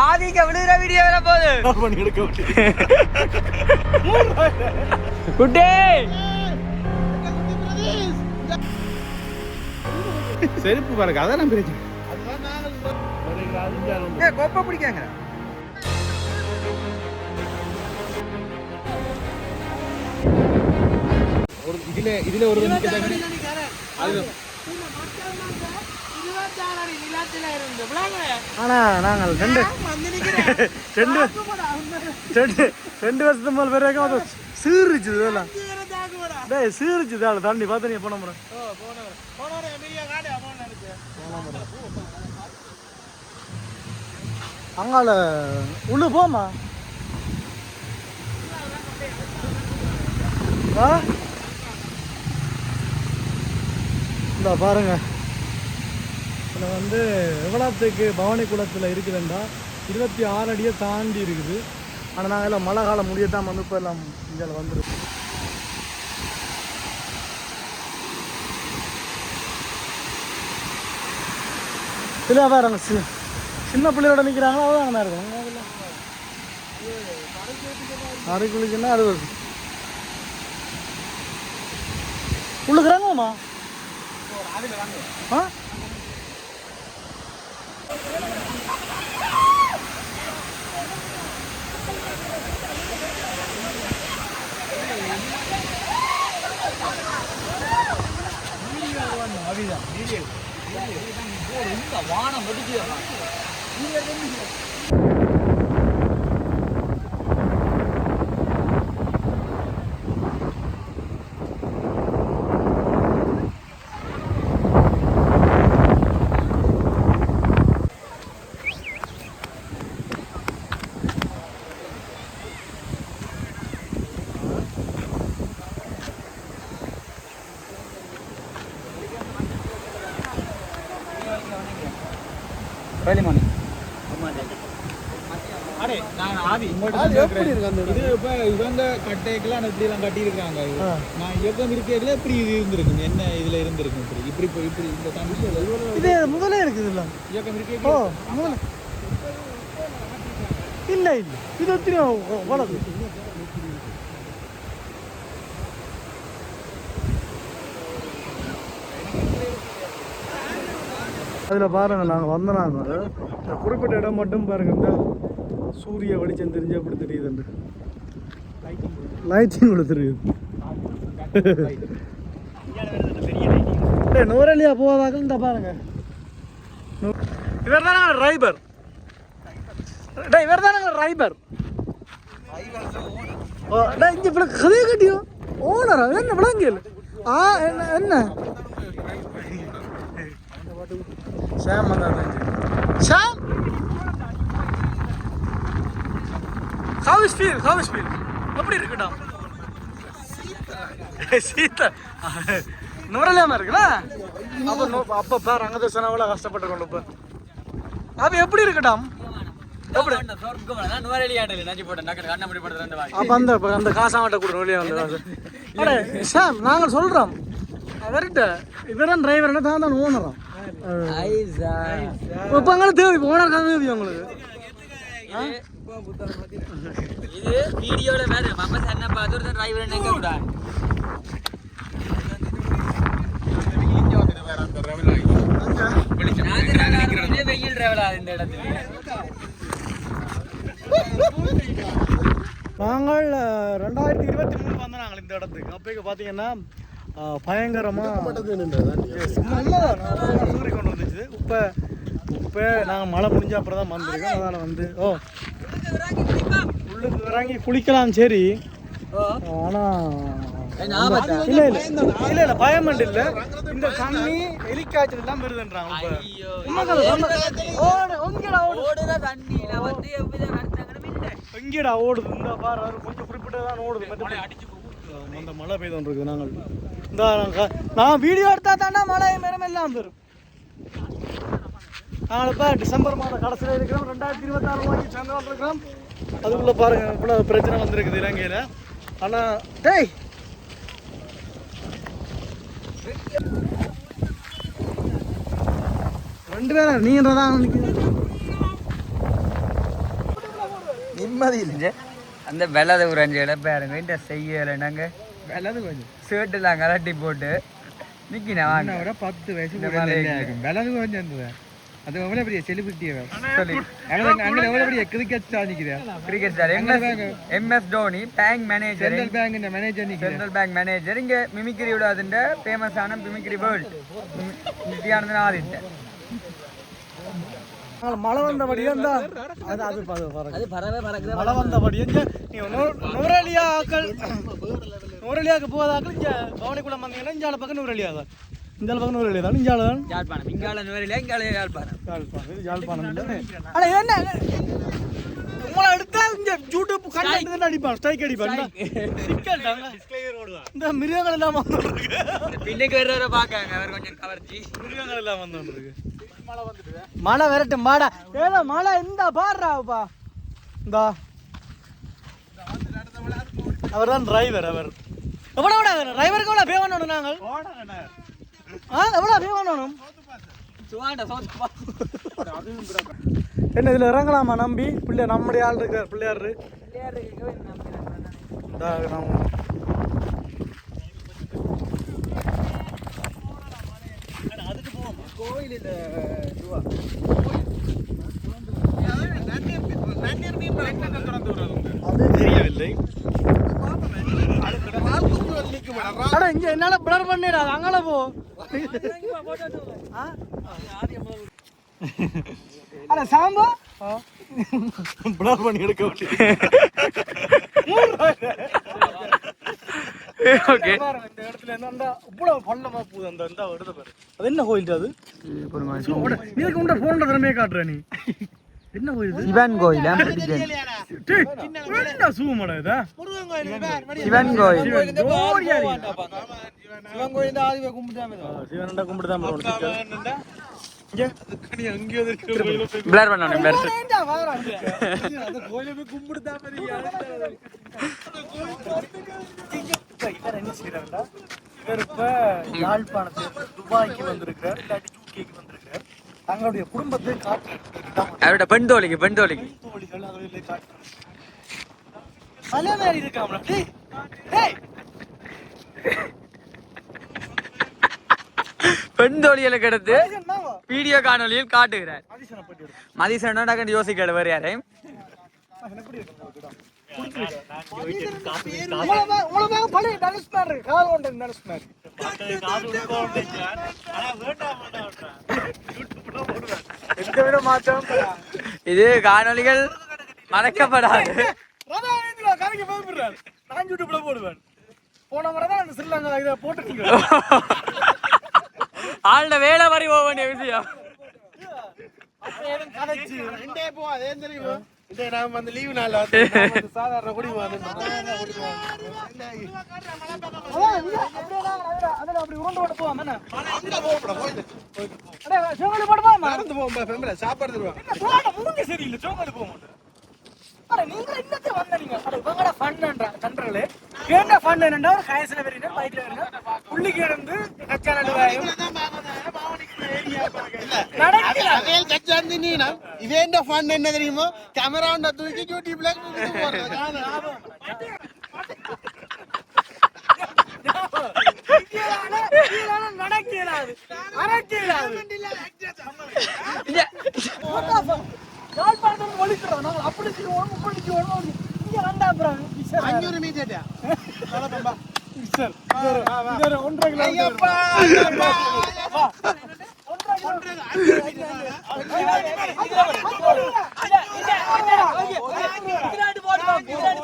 ஆதிக்க விழுகிற வீடியோ வர போகுது. பண்ணி எடுக்க குட்டே! செருப்பு பாருங்க அதான் பிரச்சனை ஏ கோப்பை பிடிக்காங்க. ஒரு இதுல இதுல ஒரு அது ஆனா நாங்கள் ரெண்டு ரெண்டு ரெண்டு ரெண்டு வருஷத்து மேல் வரைக்கும் அது சீரிச்சு இதெல்லாம் டேய் சீரிச்சு இதால தண்ணி பார்த்து நீ போன முறை. அங்கால உள்ள போமா ஆ? இந்த பாருங்க. இதில் வந்து எவ்வளோத்துக்கு பவானி குளத்தில் இருக்குதுண்டா. இருபத்தி ஆறு அடியை தாண்டி இருக்குது. ஆனால் நாங்கள் எல்லாம் மழை காலம் முடியத்தான் வந்து இப்போ எல்லாம் இங்கே வந்துருக்கு இல்லை வேறு சி சின்ன பிள்ளையோட நிற்கிறாங்களோ அவ்வளோ அங்கே இருக்கும். அரை குளிக்குன்னா அறுபது? உள்ளுக்குறாங்கம்மா ஆ? வானம் முடிச்சு early morning. அடே நான் ஆதி அது எப்படி இருக்கு அந்த இது இப்ப இவங்க கட்டைக்கெல்லாம் இப்படி எல்லாம் கட்டியிருக்காங்க ஆ. நான் இயக்கம் இருக்கல இப்படி இது இருந்திருக்கு என்ன இதுல இருந்திருக்கு இப்படி இப்படி போய் இப்படி இந்த கண்டிஷன்ல இது முதலே இருக்குது இல்லை இயக்கம் ஓ இருக்கே முதல்ல இல்லை இல்லை. இது எத்தனையோ வளர்ந்து அதில் பாருங்க நாங்கள் வந்தனாங்க. இந்த குறிப்பிட்ட இடம் மட்டும் பாருங்க இந்த சூரிய வெளிச்சம் தெரிஞ்சு அப்படி தெரியுதுண்டு லைட்டிங் கொடுத்துருக்குது தெரியுது. நூறலியா போவதாக இந்த பாருங்க. இவர் தானே ரைபர் டே இவர் தானே ரைபர் ஓ டேய் இங்கே இப்படி கதையை கட்டியோ? ஓனரா என்ன விளங்கியல் ஆ என்ன என்ன? Sam ஷாம் வந்தாங்க Sam? How is feel? How is feel? எப்படி இருக்குடா? சீதா. நூறலையாம இருக்குல்ல அப்போ நோ அப்போ பாரு அங்கே சொன்னவள கஷ்டப்பட்டு கொண்டு இப்போ அப்போ எப்படி இருக்கட்டும் எப்படி? அப்போ அந்த இப்ப அந்த காசாமட்ட கொடுறோம் வெளியே வந்து காசு. சாம் நாங்கள் சொல்றோம். அவர்கிட்ட இவரன் டிரைவர் தான் தான் ஓனராம். இப்போ அங்கே தேவை ஓனர் தான் தேவை உங்களுக்கு இது வீடியோல வேற மாமா சன்ன பார்த்து ஒரு டிரைவர் எங்க விடா வெயில் டிரைவலா இந்த இடத்துல நாங்கள் ரெண்டாயிரத்தி இருபத்தி மூணு வந்து நாங்கள் இந்த இடத்துக்கு அப்போ பார்த்தீங்கன்னா அஹ், பயங்கரமா சூரிய கொண்டு வந்துச்சு. இப்போ இப்போ நாங்கள் மழை முடிஞ்ச அப்புறம் தான் வந்திருக்கோம் அதனால் வந்து ஓ உள்ளுக்கு இறங்கி குளிக்கலாம் சரி. ஆனால் இல்ல இல்ல. இல்ல இல்ல பயமண்டு இல்ல. இந்த தண்ணி எலிக்காய்ச்சல் எல்லாம் வருதுன்றாங்க எங்கடா ஓடுது? இந்த பாரு கொஞ்சம் குறிப்பிட்டதான் ஓடுது. அந்த மழை பெய்து இருக்குது நாங்கள். இந்த நான் வீடியோ எடுத்தா தானே மழை மேலும் எல்லாம் வரும். நாங்கள் இப்போ டிசம்பர் மாதம் கடைசியில் இருக்கிறோம். ரெண்டாயிரத்தி இருபத்தாறு ரூபாய்க்கு சேர்ந்து இருக்கிறோம் அதுக்குள்ளே பாருங்க இவ்வளோ பிரச்சனை வந்திருக்குது இலங்கையில். ஆனால் டேய்! ரெண்டு பேரும் நீன்றதான் நிம்மதி இல்லைங்க. அந்த வெள்ளத உரஞ்சியில பாருங்க. இந்த செய்யல நாங்க. விலது கொஞ்சம் ஷர்ட்டெல்லாம் கலட்டி போட்டு நிக்கினா வாங்க. பத்து வயசு விலது கொஞ்சம் அது எவ்வளோ பெரிய செலிபிரிட்டி சொல்லி. அங்கே எவ்வளோ பெரிய கிரிக்கெட் ஸ்டார் நிற்கிறேன் cricket star MS MS Dhoni bank manager central bank இந்த மேனேஜர் சென்ட்ரல் பேங்க் மேனேஜர் இங்க மிமிக்ரியோட அதுண்ட ஃபேமஸான மிமிக்ரி வேர்ல்ட் நித்யானந்தன் நாங்கள் மழை வந்தபடியே இருந்தா அது அது அது பறவை பறக்குது? மழை வந்தபடியே இங்க நூறலியா ஆக்கள் போகாதாக்கள் இங்க பவனிக்குள்ள வந்தீங்கன்னா இஞ்சால பக்கம் நூறலியா தான் இஞ்சால பக்கம் நூறலியா தான் இஞ்சால தான் யாழ்ப்பாணம் இங்கால நுவரில இங்கால யாழ்ப்பாணம். யாழ்ப்பாணம் இது யாழ்ப்பாணம் இல்லை. அட என்ன உங்களை எடுத்தா இங்க யூடியூப் கண்டென்ட் அடிப்பான். ஸ்ட்ரைக் அடிப்பான். இந்த மிருகங்கள் எல்லாம் வந்துருக்கு. பின்னுக்கு வர்றவரை பார்க்காங்க. அவர் கொஞ்சம் கவர்ச்சி. மிருகங்கள் எல்லாம் வந்துருக்கு. மழை விரட்டும் மாடா ஏதோ மழை இந்த பாடுறாப்பா இந்தா. அவர். தான் டிரைவர் அவர் எவ்வளோ விட டிரைவருக்கு எவ்வளோ பே பண்ணணும் நாங்கள்? ஆ எவ்வளோ பே பண்ணணும் என்ன இதில் இறங்கலாமா நம்பி? பிள்ளையார் நம்முடைய ஆள் இருக்கார் பிள்ளையார் இந்தா, நம்ம கோயில் இல்ல துவா அது தெரியவில்லை. அட இங்க என்னால பிளர் பண்ணிடா அங்கால போ? அட சாம்பா? பிளர் பண்ணி எடுக்க ஓகே இந்த இடத்துல என்னண்டா இவ்வளவு பள்ளமா போகுது அந்த இந்த இடத்த பாரு. அது என்ன கோயில் அது உண்ட திறமையே காட்டுற நீ? என்ன கோயில் சிவன் கோயில் என்ன சூமடா இதா. சிவன் கோயில். சிவன் கோயில் ஆதிவை கும்பிட்டாமே பிளர் பண்ணணும் பிளர் பெரிய இப்ப இவர் என்ன செய்யறாருடா இவர் இப்ப யாழ்ப்பாணத்துல துபாய்க்கு வந்திருக்கிறார் இல்லாட்டி யூகேக்கு வந்திருக்கிறார். தங்களுடைய குடும்பத்தை காட்டுறாரு அவரோட பெண் தோழிக்கு பெண் தோழிக்கு. தோழிகள் அவர்களை மாதிரி இருக்காமல டேய் டேய். பெண் மனுஷன் தாங்க. வீடியோ காணொலியில் காட்டுகிறார். மதிசனை பட்டி எடுத்து. மதிசனா டக்குன்னு யோசிக்கல வேறு யாரையும். மனுஷன் பழைய இருக்கு. கால் கொண்ட தனுஷ் மாதிரி. மாற்றம் இது காணொளிகள் மறக்கப்படாது ரதா கரைக்கு பயப்படுறாரு. நான் யூடியூப்ல போடுவேன் போன முறை தான் அந்த ஸ்ரீலங்கா இதை போட்டுருக்கீங்க ஆள்ட வேலை மாதிரி போக வேண்டிய விஷயம் கதைச்சு ரெண்டே போவோம் அதே தெரியுமா இதே நாம வந்து லீவு நாள்ல வந்து சாதாரண குடி சாப்பாடு தருவாங்க சரியில்லை சோங்கலி போக மாட்டேன் நீங்க என்னத்தை வந்த நீங்க அட இவங்கட ஃபன்ன்றா கண்ட்ரோல் என்ன ஃபன் என்னடா ஒரு காயசில வரீங்க பைக்ல வரீங்க புள்ளிக்கு இருந்து கச்சா நடுவாயும் நடக்கல. அதே கச்சாந்தி நீனா இவேண்ட ஃபன் என்ன தெரியுமா? கேமரா உண்ட தூக்கி யாழ்ப்பாணத்தில் ஒழிக்கிறோம். நாங்கள் அப்படி செய்வோம் இப்படி செய்வோம் இங்க வேண்டாம் அப்புறம் அஞ்சூறு மீட்டர் இது. ஒரு ஒன்றரை கிலோமீட்டர்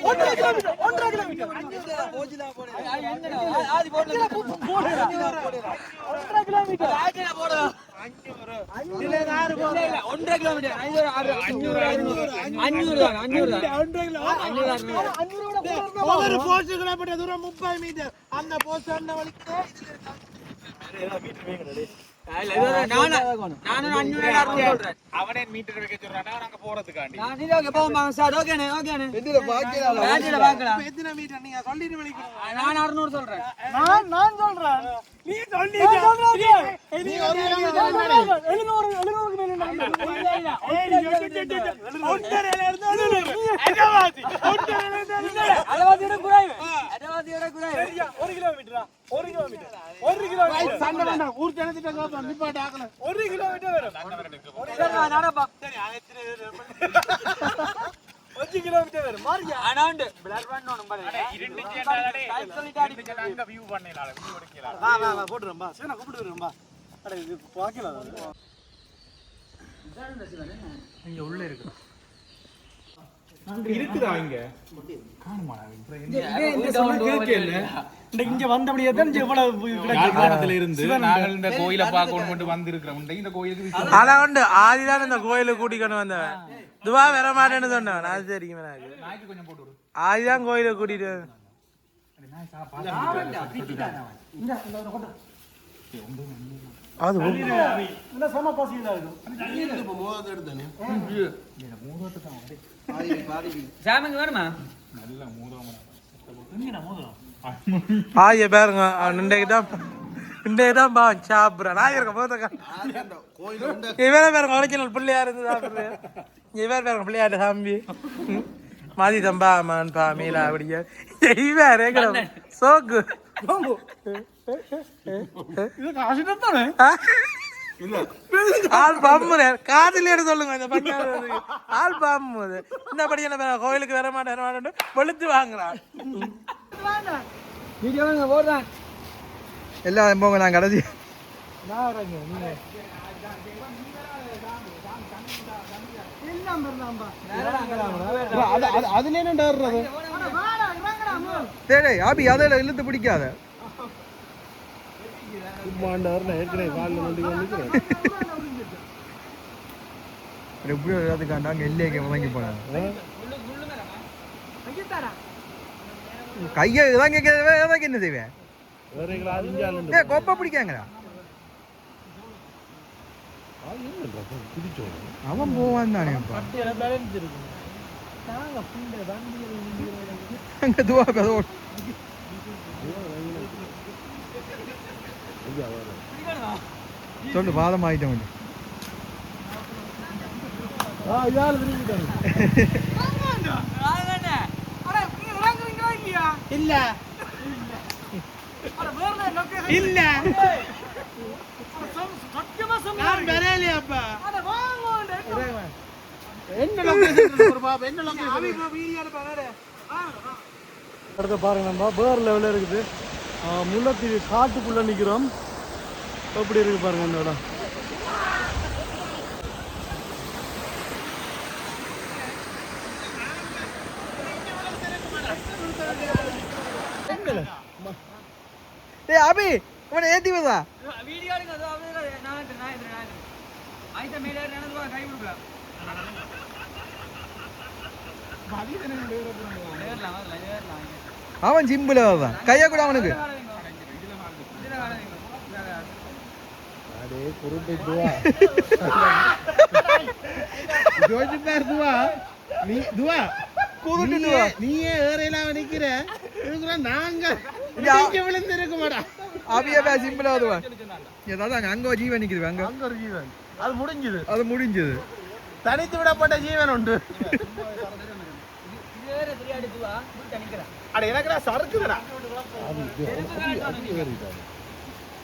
ஒன்றரை கிலோமீட்டர் ஒன்றரை கிலோமீட்டர் ஒன்றரை கிலோமீட்டர் ஒன்றரை கிலோமீட்டர் அஞ்சூறு அஞ்சூறு அஞ்சூறு அஞ்சூரோட ஒவ்வொரு போஸ்ட் கிலோமீட்டர் தூரம் முப்பது மீட்டர். அந்த போஸ்ட் அந்த வழிக்கு. நானும் அஞ்சூறு அறுநூறு சொல்றேன். அவனே மீட்டர் வைக்க சொல்றானா? நாங்க போறதுக்காண்டி. நான் சரி ஓகே போவோம் வாங்க. சார் ஓகேண்ணே ஓகேண்ணே இதுல பாக்கலாம் பேட்டரியில பார்க்கலாம் எத்தனை மீட்டர் நீங்க சொல்லிட்டு வலிக்கணும் நான் அறுநூறு சொல்றேன். நான் நான் சொல்றேன். நீ சொல்லி நீ ஒரு குறைவு. ஒரு கிலோமீட்டரா ஒரு கிலோமீட்டர் ஒரு கிலோமீட்டர் சண்டை வேண்டாம். ஊர் ஜனத்திட்ட நிப்பாட்ட கிலோமீட்டர் வரும். நடப்பா கிலோமீட்டர் பிளர் பாரு. டைப் சொல்லிட்டு அடி. அங்க வியூ பண்ணலாம் வியூ எடுக்கலாம் வா வா வா போட்டுறேன் பா சரி நான் கூப்பிட்டு வரேன் பா அட இது பாக்கலாம் இங்க உள்ள இருக்கு. இருக்குதா இங்க? இந்த இங்க வந்தபடியே தான் யாழ்ப்பாணத்துல இருந்து நாங்கள் இந்த கோயிலை பார்க்கணும் மட்டும் வந்திருக்கிறோம். இந்த கோயிலுக்கு அதான். உண்டு. ஆதிதான் இந்த கோயிலுக்கு கூட்டிக்கொண்டு வந்தவன். துவா வர மாட்டேன்னு சொன்னவன். அது தெரியும் எனக்கு நாய்க்கு கொஞ்சம் போட்டு விடு. ஆதிதான் கோயிலுக்கு கூட்டிட்டு. அது இந்த சம பசியில இருக்கும் இப்ப மூவாவது எடுத்தானே சாமிக்கு வருமா ஆய பாருங்க இன்றைக்கு தான் இன்றைக்கு தான் பாவன் சாப்பிட்றான். நான் இருக்க போதுக்கா கோயில் உண்டு இவரே பாருங்க ஒரிஜினல் பிள்ளையா இருந்து சாப்பிட்றேன் இவர் பாருங்க சாம்பி மதி தம்பா மான் பா மீலா அப்படியா. இவரே சோக்கு. இது காசு தானே ஆள் பம்முற காதுல எடுத்து சொல்லுங்க இந்த பஞ்சாயத்து ஆள் இது இந்த படி என்ன கோயிலுக்கு வர மாட்டேன் வர மாட்டேன் வெளுத்து வாங்குறான் எல்லாம் போங்க நான் கடைசி. அதுல என்ன டர்றது டேய் ஆபி அதில் இழுத்து பிடிக்காத. சும்மாண்டார் நான் ஏற்கனவே காலில் வந்து நிற்கிறேன் எப்படி எல்லாத்துக்காண்டா அங்கே எல்லையை வாங்கி போனாங்க. கையை கேட்கறத ஏதாவது என்ன செய்வேன் ஏ கொப்பை அவன் போவான் தானே அங்கே துவா சொல்லு பாதம் ஆகிட்டேன் கொஞ்சம் ஆ இல்ல இல்ல அடுத்த பாருங்க நம்ம வேறு லெவலில் இருக்குது முல்லைத்தீவு காட்டுக்குள்ளே நிற்கிறோம் எப்படி இருக்கு பாருங்க அந்த இடம். ஏய் அபி இவனை ஏத்தி வந்தா வீடியோ எடுங்க அது அப்படியே நான் நான் நான் ஐத மேல நடந்து வா கை கொடுக்கலாம் ஏறலாம் வரலாம் ஏறலாம் அவன் அவனுக்கு நீ துவா கூதுட்டு துவா. நீயே ஏறையில நிக்கிற இருக்கிற நாங்க இங்க அவ- இங்க விழுந்து இருக்க மாட்டா அபியே பே சிம்பிள் ஆகுதுவா ஏதாவது அங்க ஜீவன் நிக்குது அங்க அங்க ஒரு ஜீவன் அது முடிஞ்சது அது முடிஞ்சது தனித்து விடப்பட்ட ஜீவன் உண்டு இது வேற தெரியாது துவா தனிக்கிறேன் அட எனக்குடா சறுக்குதுடா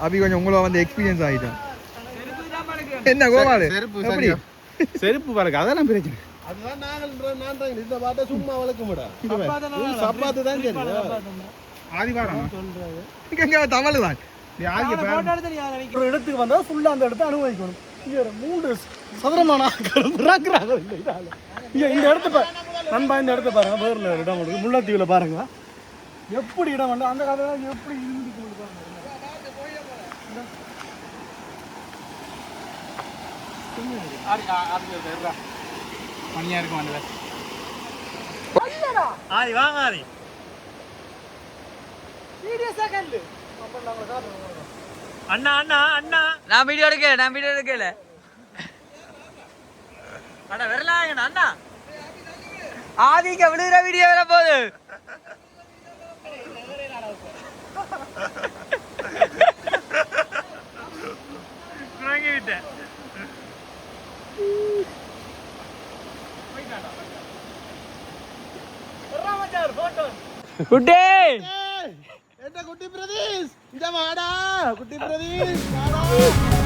அபி கொஞ்சம் உங்களை வந்து எக்ஸ்பீரியன்ஸ் ஆகிட்டான் என்ன கோபாலு? செருப்பு எப்படி? செருப்பு பாருங்க அதெல்லாம் பிரச்சனை அதுதான் நாங்கள் நான் தான் இந்த பாட்டை சும்மா வளர்க்க மாட்டா சப்பாத்து தான் சரி ஆதிவாரம் தமிழ் தான் இடத்துக்கு வந்தா ஃபுல்லா அந்த இடத்தை அனுபவிக்கணும். மூணு சதுரமான இந்த இடத்த நண்பா இந்த இடத்த பாருங்க ஒரு இடம் இருக்கு. முல்லைத்தீவுல பாருங்க. எப்படி இடம் வந்து அந்த காலத்துல எப்படி இருந்துச்சு பாருங்க பனியா இருக்கும் அந்த ஆதி வாங்க ஆதி அண்ணா அண்ணா அண்ணா நான் வீடியோ எடுக்கல நான் வீடியோ எடுக்கல அண்ணா வரலாங்க அண்ணா ஆதிக்க விழுகிற வீடியோ வர போகுது வாங்கி விட்டேன் குட்டே என்ன குட்டி பிரதீஷ் இங்க வாடா குட்டி பிரதீஷ் வாடா